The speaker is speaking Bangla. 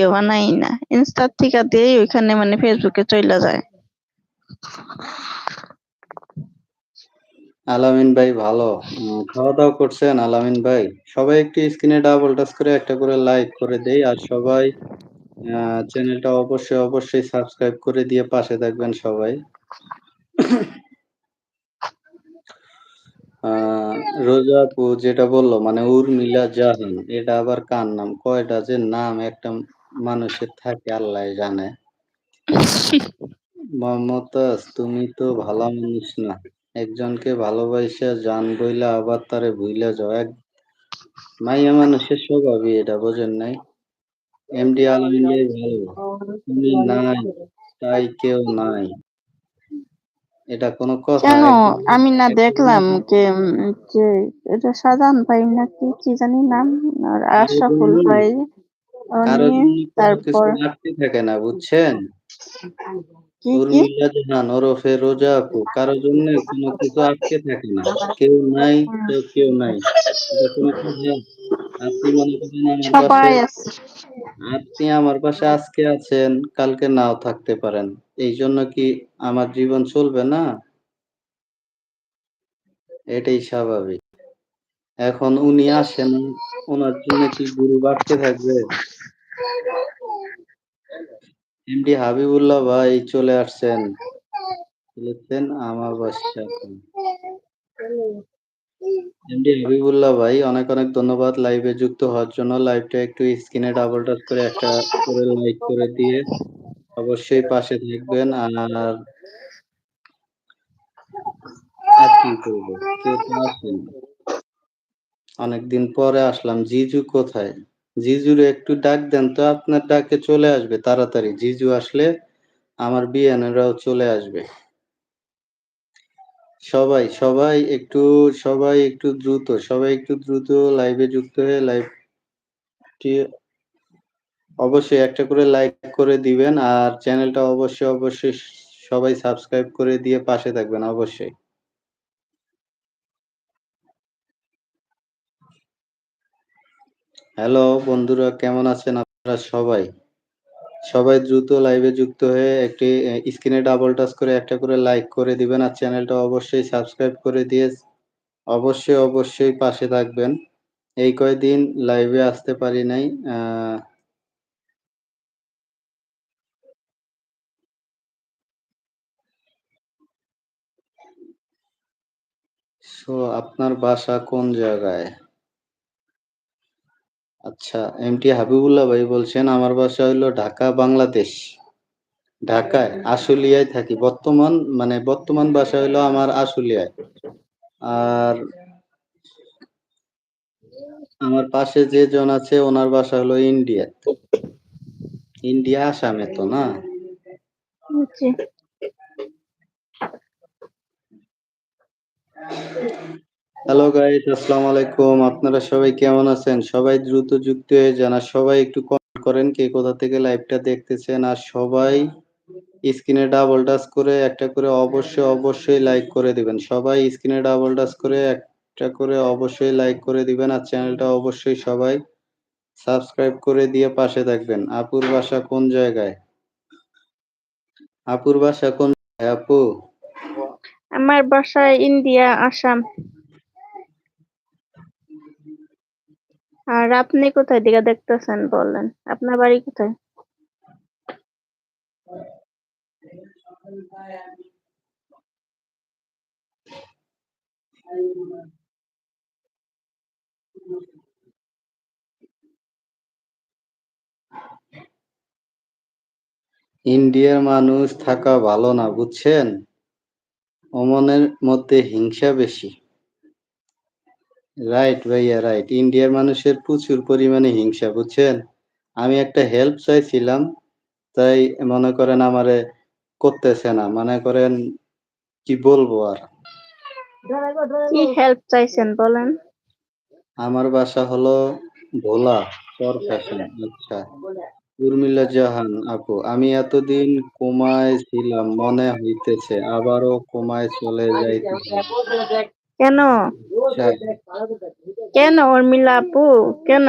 ভিডিও বানাই না। ইনস্টা থেকে দিয়েই ওইখানে মানে ফেসবুকে চলে যায়। আলামিন ভাই ভালো। খাওয়া দাওয়া করছেন আলামিন ভাই? সবাই একটু স্ক্রিনে ডাবল টাচ করে একটা করে লাইক করে দেই আর সবাই চ্যানেলটা অবশ্যই অবশ্যই সাবস্ক্রাইব করে দিয়ে পাশে থাকবেন সবাই। রোজা আপু যেটা বলল মানে উর্মিলা জাহান, এটা আবার কার নাম? কয়টা যে নাম, একটা মানুষের থাকে আল্লাহ জানে। মমতাজ তুমি তো ভালো মানুষ না। একজনকে ভালোবাসা জান বইলা আবার তারে ভুইলা যাও। এক মাইয়া মানুষের স্বভাবই এটা বোঝেন নাই? এমডি আলমিন ভালো। তুমি নাই তাই কেউ নাই। এটা কোনো কথা কেন? আমি না দেখলাম যে এটা সাজান ভাই নাকি কি জানি নাম। আর আশরাফুল ভাই। কারও উনি কিছু তারপর থাকে না বুঝছেন? ওরফে রোজা আপু কারও জন্য কোনো কিছু আটকে থাকে না। কেউ নাই তো কেউ মনে করেন আমার আপনি আমার পাশে আজকে আছেন কালকে নাও থাকতে পারেন। এই জন্য কি আমার জীবন চলবে না? এটাই স্বাভাবিক। এখন উনি আসেন, ওনার জন্য কি গুরু বাড়তে থাকবে? এমডি হাবিবুল্লাহ ভাই চলে আসছেন। বলেছেন আমার বাসা এমডি হাবিবুল্লাহ ভাই, অনেক অনেক ধন্যবাদ লাইভে যুক্ত হওয়ার জন্য। লাইভটা একটু স্ক্রিনে ডাবল টাচ করে একটা করে লাইক করে দিয়ে অবশ্যই পাশে থাকবেন। আর আর কি করব? কেউ তো আসেন। অনেকদিন পরে আসলাম। জিজু কোথায়? জিজুরে একটু ডাক দেন তো, আপনার ডাকে চলে আসবে তাড়াতাড়ি। জিজু আসলে আমার বিয়ানেরাও চলে আসবে। সবাই সবাই একটু সবাই একটু দ্রুত, সবাই একটু দ্রুত লাইভে যুক্ত হয়ে লাইভটি অবশ্যই একটা করে লাইক করে দিবেন আর চ্যানেলটা অবশ্যই অবশ্যই সবাই সাবস্ক্রাইব করে দিয়ে পাশে থাকবেন অবশ্যই। হ্যালো বন্ধুরা, কেমন আছেন আপনারা সবাই? সবাই দ্রুত লাইভে যুক্ত হয়ে একটি স্ক্রিনে ডাবল টাচ করে একটা করে লাইক করে দিবেন আর চ্যানেলটা অবশ্যই সাবস্ক্রাইব করে দিয়ে অবশ্যই অবশ্যই পাশে থাকবেন। এই কয়দিন লাইভে আসতে পারি নাই সো আপনার বাসা কোন জায়গায়? আচ্ছা এমটি হাবিবুল্লাহ ভাই বলছেন, আমার বাসা হইল ঢাকা, বাংলাদেশ। ঢাকায়, আশুলিয়ায় থাকি। বর্তমান মানে বর্তমান বাসা হইল আমার আশুলিয়ায়। আর আমার পাশে যে জন আছে, ওনার বাসা হলো ইন্ডিয়া। ইন্ডিয়া আসামে তো, না? জি। হ্যালো গাইস আসসালামু আলাইকুম। আপনারা সবাই কেমন আছেন? সবাই দ্রুত যুক্ত হয়ে যান, আর সবাই একটু কমেন্ট করেন কে কোথা থেকে লাইভটা দেখতেছেন, আর সবাই স্ক্রিনে ডাবল টাচ করে, একটা করে অবশ্যই অবশ্যই লাইক করে দিবেন। সবাই স্ক্রিনে ডাবল টাচ করে, একটা করে অবশ্যই লাইক করে দিবেন, আর চ্যানেলটা অবশ্যই সবাই সাবস্ক্রাইব করে দিয়ে পাশে থাকবেন। আপুর বাসা কোন জায়গায়? আপুর বাসা কোন আপু? আমার বাসায় ইন্ডিয়া, আসাম। আর আপনি কোথায় দিকে দেখতেছেন বলেন? আপনার বাড়ি কোথায়? ইন্ডিয়ার মানুষ থাকা ভালো না, বুঝছেন? ওমনের মধ্যে হিংসা বেশি। রাইট ভাইয়া রাইট ইন্ডিয়ার মানুষের প্রচুর পরিমাণে হিংসা বুঝছেন? আমি একটা হেল্প চাইছিলাম তাই মনে করেন আমারে করতেছে না। মনে করেন কি বলব আর? কি হেল্প চাইছেন বলেন? আমার বাসা হলো ভোলা চরফ্যাশন আচ্ছা। উর্মিলা জাহান আপু আমি এতদিন কোমায় ছিলাম মনে হইতেছে আবারও কোমায় চলে যাইতেছে। কেন? কেন? উর্মিলা আপু? কেন?